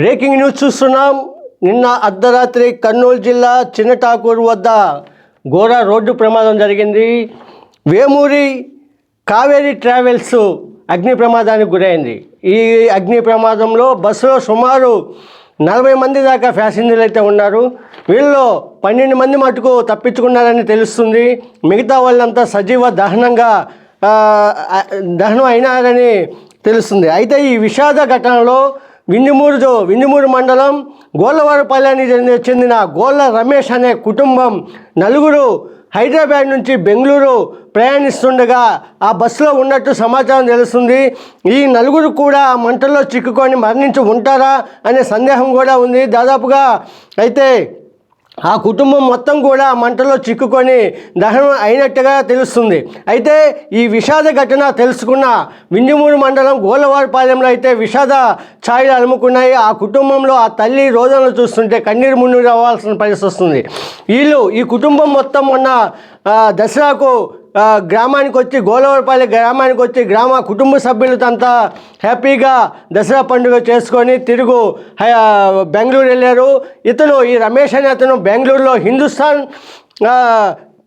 Breaking news చూస్తున్నాం. నిన్న అర్ధరాత్రి కర్నూలు జిల్లా చిన్నటాకూరు వద్ద ఘోర రోడ్డు ప్రమాదం జరిగింది. వేమూరి కావేరీ ట్రావెల్స్ అగ్ని ప్రమాదానికి గురైంది. ఈ అగ్ని ప్రమాదంలో బస్సులో సుమారు నలభై మంది దాకా ప్యాసింజర్లు అయితే ఉన్నారు. వీళ్ళలో పన్నెండు మంది మటుకు తప్పించుకున్నారని తెలుస్తుంది. మిగతా వాళ్ళంతా సజీవ దహనంగా దహనం అయినారని తెలుస్తుంది. అయితే ఈ విషాద ఘటనలో వింజమూరు జో- వింజమూరు మండలం గోళ్ళవారపల్లిని చెందిన గోళ్ళ రమేష్ అనే కుటుంబం నలుగురు హైదరాబాద్ నుంచి బెంగళూరు ప్రయాణిస్తుండగా ఆ బస్సులో ఉన్నట్టు సమాచారం తెలుస్తుంది. ఈ నలుగురు కూడా ఆ మంటల్లో చిక్కుకొని మరణించి ఉంటారా అనే సందేహం కూడా ఉంది. దాదాపుగా అయితే ఆ కుటుంబం మొత్తం కూడా మంటలో చిక్కుకొని దహనం అయినట్టుగా తెలుస్తుంది. అయితే ఈ విషాద ఘటన తెలుసుకున్న విండిమూడు మండలం గోలవారిపాలెంలో అయితే విషాద ఛాయలు అలుముకున్నాయి. ఆ కుటుంబంలో ఆ తల్లి రోజులను చూస్తుంటే కన్నీరు మున్నీరు అవ్వాల్సిన పరిస్థితి వస్తుంది. వీళ్ళు ఈ కుటుంబం మొత్తం మొన్న దసరాకు గ్రామానికి వచ్చి గోలవరపల్లి గ్రామానికి వచ్చి గ్రామ కుటుంబ సభ్యులతో అంతా హ్యాపీగా దసరా పండుగ చేసుకొని తిరుగు బెంగళూరు వెళ్ళారు. ఇతను ఈ రమేష్ అనే అతను బెంగళూరులో హిందుస్థాన్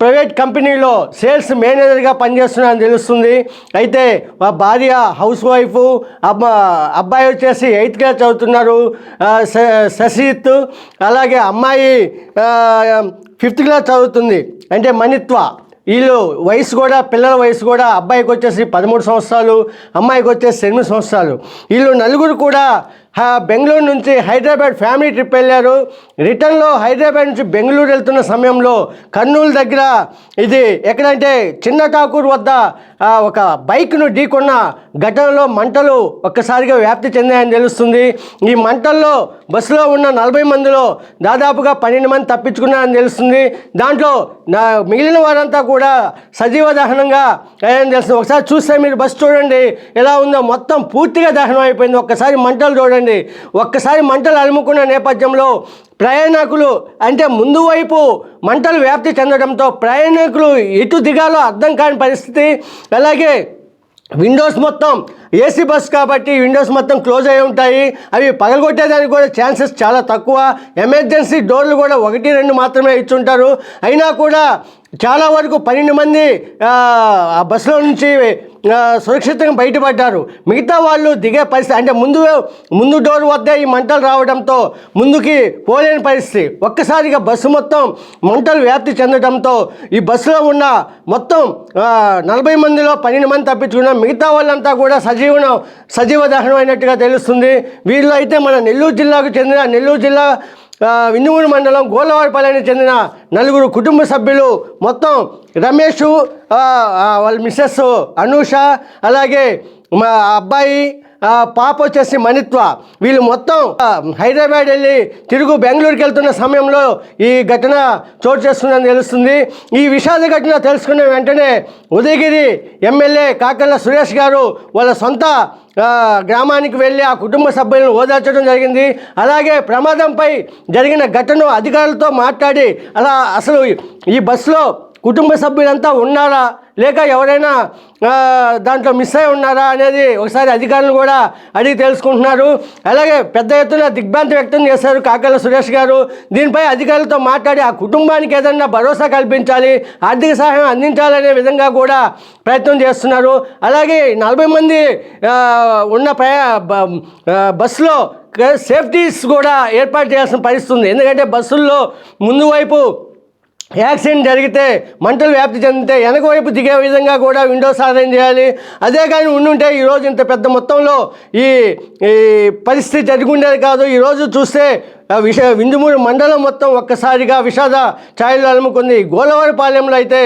ప్రైవేట్ కంపెనీలో సేల్స్ మేనేజర్గా పనిచేస్తున్నారని తెలుస్తుంది. అయితే మా భార్య హౌస్ వైఫ్ అబ్బా అబ్బాయి వచ్చేసి ఎయిత్ క్లాస్ చదువుతున్నారు. ఆ, శశిత్ అలాగే అమ్మాయి ఫిఫ్త్ క్లాస్ చదువుతుంది. అంటే మణిత్వ. వీళ్ళు వయసు కూడా పిల్లల వయసు కూడా అబ్బాయికి వచ్చేసి పదమూడు సంవత్సరాలు అమ్మాయికి వచ్చేసి ఎనిమిది సంవత్సరాలు. వీళ్ళు నలుగురు కూడా బెంగళూరు నుంచి హైదరాబాద్ ఫ్యామిలీ ట్రిప్ వెళ్ళారు. రిటర్న్లో హైదరాబాద్ నుంచి బెంగళూరు వెళ్తున్న సమయంలో కర్నూలు దగ్గర ఇది ఎక్కడంటే చిన్న ఠాకూర్ వద్ద ఒక బైక్ను ఢీకొన్న ఘటనలో మంటలు ఒక్కసారిగా వ్యాప్తి చెందాయని తెలుస్తుంది. ఈ మంటల్లో బస్సులో ఉన్న నలభై మందిలో దాదాపుగా పన్నెండు మంది తప్పించుకున్నారని తెలుస్తుంది. దాంట్లో నా మిగిలిన వారంతా కూడా సజీవ దహనంగా అయ్యారని తెలుస్తుంది. ఒకసారి చూస్తే మీరు బస్సు చూడండి ఎలా ఉందో. మొత్తం పూర్తిగా దహనం అయిపోయింది. ఒక్కసారి మంటలు చూడండి. ఒక్కసారి మంటలు అలుముకున్న నేపథ్యంలో ప్రయాణికులు అంటే ముందు వైపు మంటలు వ్యాప్తి చెందడంతో ప్రయాణికులు ఎటు దిగాలో అర్థం కాని పరిస్థితి. అలాగే విండోస్ మొత్తం ఏసీ బస్ కాబట్టి విండోస్ మొత్తం క్లోజ్ అయి ఉంటాయి. అవి పగలగొట్టేదానికి కూడా ఛాన్సెస్ చాలా తక్కువ. ఎమర్జెన్సీ డోర్లు కూడా ఒకటి రెండు మాత్రమే ఇచ్చుంటారు. అయినా కూడా చాలా వరకు పన్నెండు మంది ఆ, బస్సులో నుంచి సురక్షితంగా బయటపడ్డారు. మిగతా వాళ్ళు దిగే పరిస్థితి అంటే ముందు ముందు డోర్ వద్ద ఈ మంటలు రావడంతో ముందుకి పోలేని పరిస్థితి. ఒక్కసారిగా బస్సు మొత్తం మంటలు వ్యాప్తి చెందడంతో ఈ బస్సులో ఉన్న మొత్తం నలభై మందిలో పన్నెండు మంది తప్పించుకున్నాం. మిగతా వాళ్ళంతా కూడా సజీవన సజీవ దహనం అయినట్టుగా తెలుస్తుంది. వీళ్ళు అయితే మన నెల్లూరు జిల్లాకు చెందిన నెల్లూరు జిల్లా ఆ, మండలం గోలవారిపల్లికి చెందిన నలుగురు కుటుంబ సభ్యులు మొత్తం రమేష్ వాళ్ళ మిస్సెస్ అనూష అలాగే మా అబ్బాయి పాప వచ్చేసి మణిత్వ. వీళ్ళు మొత్తం హైదరాబాద్ వెళ్ళి తిరుగు బెంగళూరుకి వెళ్తున్న సమయంలో ఈ ఘటన చోటు చేసుకుందని తెలుస్తుంది. ఈ విషాద ఘటన తెలుసుకున్న వెంటనే ఉదయగిరి ఎమ్మెల్యే కాకర్ల సురేష్ గారు వాళ్ళ సొంత గ్రామానికి వెళ్ళి ఆ కుటుంబ సభ్యులను ఓదార్చడం జరిగింది. అలాగే ప్రమాదంపై జరిగిన ఘటన అధికారులతో మాట్లాడి అలా అసలు ఈ బస్సులో కుటుంబ సభ్యులంతా ఉన్నారా? లేక ఎవరైనా దాంట్లో మిస్ అయి ఉన్నారా అనేది ఒకసారి అధికారులు కూడా అడిగి తెలుసుకుంటున్నారు. అలాగే పెద్ద ఎత్తున దిగ్భ్రాంతి వ్యక్తం చేశారు కాకల సురేష్ గారు. దీనిపై అధికారులతో మాట్లాడి ఆ కుటుంబానికి ఏదైనా భరోసా కల్పించాలి ఆర్థిక సహాయం అందించాలనే విధంగా కూడా ప్రయత్నం చేస్తున్నారు. అలాగే నలభై మంది ఉన్న ప్రయా బస్సులో సేఫ్టీస్ కూడా ఏర్పాటు చేయాల్సిన పరిస్థితి ఉంది. ఎందుకంటే బస్సుల్లో ముందు వైపు యాక్సిడెంట్ జరిగితే మంటలు వ్యాప్తి చెందితే వెనక వైపు దిగే విధంగా కూడా విండోస్ సాధన చేయాలి. అదే కానీ ఉండుంటే ఈరోజు ఇంత పెద్ద మొత్తంలో ఈ ఈ పరిస్థితి జరిగి ఉండేది కాదు ఈరోజు చూస్తే విష విందుమూరు మండలం మొత్తం ఒక్కసారిగా విషాద ఛాయలు అలుముకుంది. గోలవారిపాలెంలో అయితే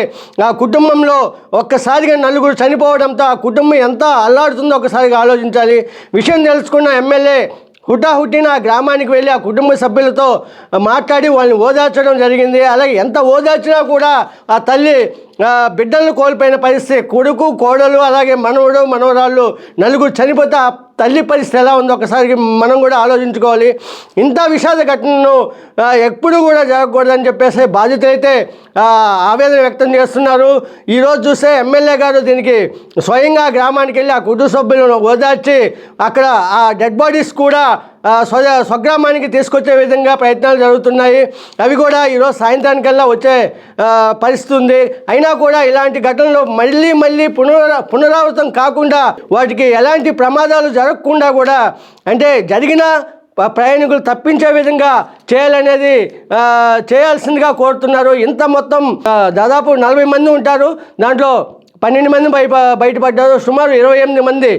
ఆ కుటుంబంలో ఒక్కసారిగా నలుగురు చనిపోవడంతో ఆ కుటుంబం ఎంత అల్లాడుతుందో ఒకసారిగా ఆలోచించాలి. విషయం తెలుసుకున్న ఎమ్మెల్యే హుటాహుటిన ఆ గ్రామానికి వెళ్ళి ఆ కుటుంబ సభ్యులతో మాట్లాడి వాళ్ళని ఓదార్చడం జరిగింది. అలాగే ఎంత ఓదార్చినా కూడా ఆ తల్లి బిడ్డలను కోల్పోయిన పరిస్థితి కొడుకు కోడలు అలాగే మనవడు మనవరాళ్ళు నలుగురు చనిపోతే ఆ తల్లి పరిస్థితి ఎలా ఉందో ఒకసారి మనం కూడా ఆలోచించుకోవాలి. ఇంత విషాద ఘటనను ఎప్పుడు కూడా జరగకూడదని చెప్పేసి బాధితులైతే ఆవేదన వ్యక్తం చేస్తున్నారు. ఈరోజు చూస్తే ఎమ్మెల్యే గారు దీనికి స్వయంగా గ్రామానికి వెళ్ళి ఆ కుటుంబ సభ్యులను ఓదార్చి అక్కడ ఆ డెడ్ బాడీస్ కూడా స్వ స్వగ్రామానికి తీసుకొచ్చే విధంగా ప్రయత్నాలు జరుగుతున్నాయి. అవి కూడా ఈరోజు సాయంత్రానికల్లా వచ్చే పరిస్థితి ఉంది. అయినా కూడా ఇలాంటి ఘటనలు మళ్ళీ మళ్ళీ పునరా పునరావృతం కాకుండా వాటికి ఎలాంటి ప్రమాదాలు జరగకుండా కూడా అంటే జరిగిన ప- ప్రయాణికులు తప్పించే విధంగా చేయాలనేది చేయాల్సిందిగా కోరుతున్నారు. ఇంత మొత్తం దాదాపు నలభై మంది ఉంటారు. దాంట్లో పన్నెండు మంది బయట బయటపడ్డారు. సుమారు ఇరవై ఎనిమిది మంది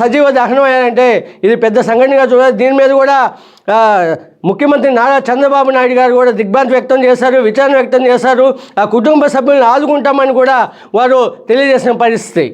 సజీవ దహనం అయ్యారంటే ఇది పెద్ద సంఘటనగా చూడాలి. దీని మీద కూడా ముఖ్యమంత్రి నారా చంద్రబాబు నాయుడు గారు కూడా దిగ్భ్రాంతి వ్యక్తం చేశారు విచారణ వ్యక్తం చేశారు. ఆ కుటుంబ సభ్యులను ఆదుకుంటామని కూడా వారు తెలియజేసిన పరిస్థితి.